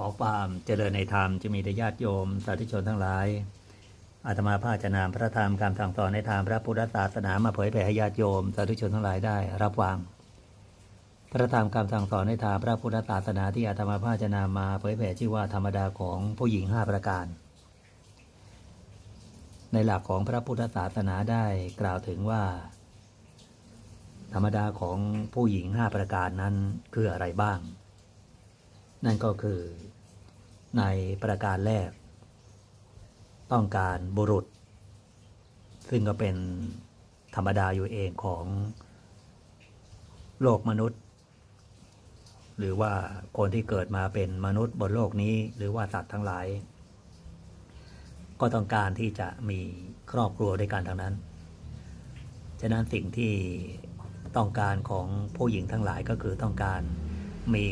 ขอความเจริญในธรรมจะมีแด่ญาติโยม สาธุชนทั้งหลาย อาตมาภาจะนำพระธรรมคำสั่งสอนในทางพระพุทธศาสนามาเผยแผ่ให้ญาติโยม สาธุชนทั้งหลายได้ รับฟังพระธรรมคำสั่งสอนในทางพระพุทธศาสนาที่อาตมาภาจะนำมาเผยแผ่ชื่อว่าธรรมดาของผู้หญิงห้าประการ ในหลักของพระพุทธศาสนาได้กล่าวถึงว่า ธรรมดาของผู้หญิงห้าประการนั้นคืออะไรบ้าง นั่นก็คือในประการแรก ต้องการบุรุษ ซึ่งก็เป็นธรรมดาอยู่เองของโลกมนุษย์ หรือว่าคนที่เกิดมาเป็นมนุษย์บนโลกนี้ หรือว่าสัตว์ทั้งหลาย ก็ต้องการที่จะมีครอบครัวด้วยกันทั้งนั้น ฉะนั้นสิ่งที่ต้องการของผู้หญิงทั้งหลายก็คือต้องการมี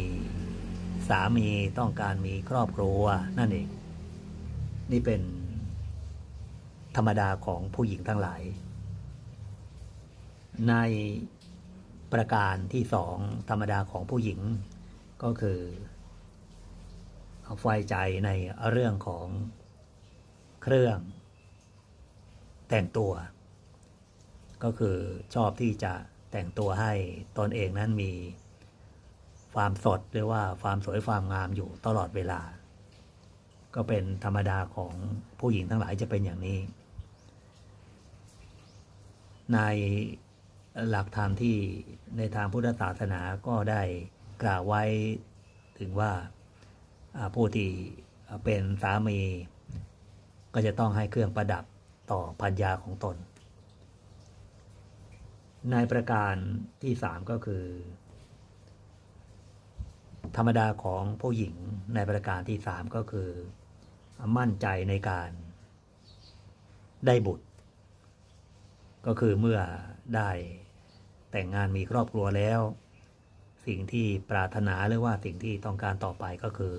สามีต้องการมีครอบครัวนั่นเอง นี่เป็นธรรมดาของผู้หญิงทั้งหลาย ในประการที่สองธรรมดาของผู้หญิงก็คือไฟใจในเรื่องของเครื่องแต่งตัว ก็คือชอบที่จะแต่งตัวให้ตนเองนั้นมี ความสดหรือว่าความสวยความงามอยู่ตลอดเวลา ก็เป็นธรรมดาของผู้หญิงทั้งหลายจะเป็นอย่างนี้ ในหลักธรรมที่ในทางพุทธศาสนาก็ได้กล่าวไว้ถึงว่าผู้ที่เป็นสามี ก็จะต้องให้เครื่องประดับต่อพัญญาของตน ในประการที่สามก็คือ ธรรมดาของผู้หญิงในประการที่สามก็คือ มั่นใจในการได้บุตร ก็คือเมื่อได้แต่งงานมีครอบครัวแล้ว สิ่งที่ปรารถนาหรือว่าสิ่งที่ต้องการต่อไปก็คือ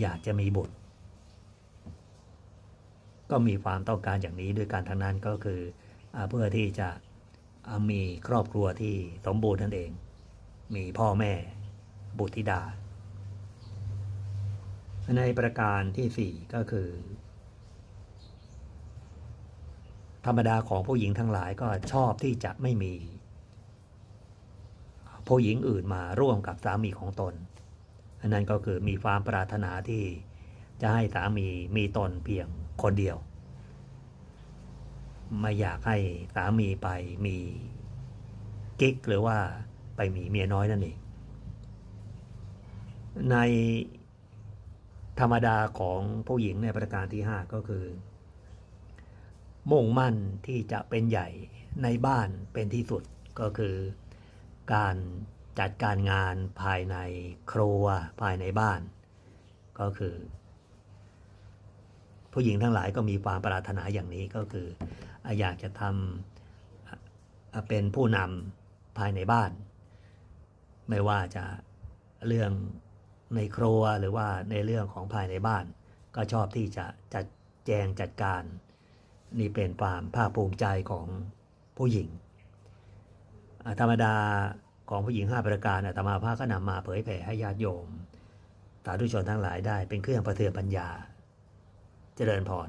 อยากจะมีบุตร ก็มีความต้องการอย่างนี้ด้วยการทางนั้นก็คือเพื่อที่จะมีครอบครัวที่สมบูรณ์นั่นเอง มีพ่อแม่ บุตรธิดา ในประการที่สี่ก็คือ ธรรมดาของผู้หญิงทั้งหลายก็ชอบที่จะไม่มี ผู้หญิงอื่นมาร่วมกับสามีของตน อันนั้นก็คือมีความปรารถนาที่จะให้สามีมีตนเพียงคนเดียว ไม่อยากให้สามีไปมีกิ๊กหรือว่าไปมีเมียน้อยนั่นเอง ในธรรมดาของผู้หญิงในประการที่ห้าก็คือ มุ่งมั่นที่จะเป็นใหญ่ในบ้านเป็นที่สุดก็คือ การจัดการงานภายในครัวภายในบ้าน ก็คือ ผู้หญิงทั้งหลายก็มีความปรารถนาอย่างนี้ก็คือ อยากจะทำเป็นผู้นำภายในบ้าน ไม่ว่าจะเรื่อง ในครัวหรือว่าในเรื่องของภายในบ้าน ก็ชอบที่จะจัดแจงจัดการ นี่เป็นความภาคภูมิใจของผู้หญิง ธรรมดาของผู้หญิงห้าประการอาตมาภาคก็นำมาเผยแผ่ให้ญาติโยมสาธุชนทั้งหลายได้เป็นเครื่องประเทือนปัญญา เจริญพร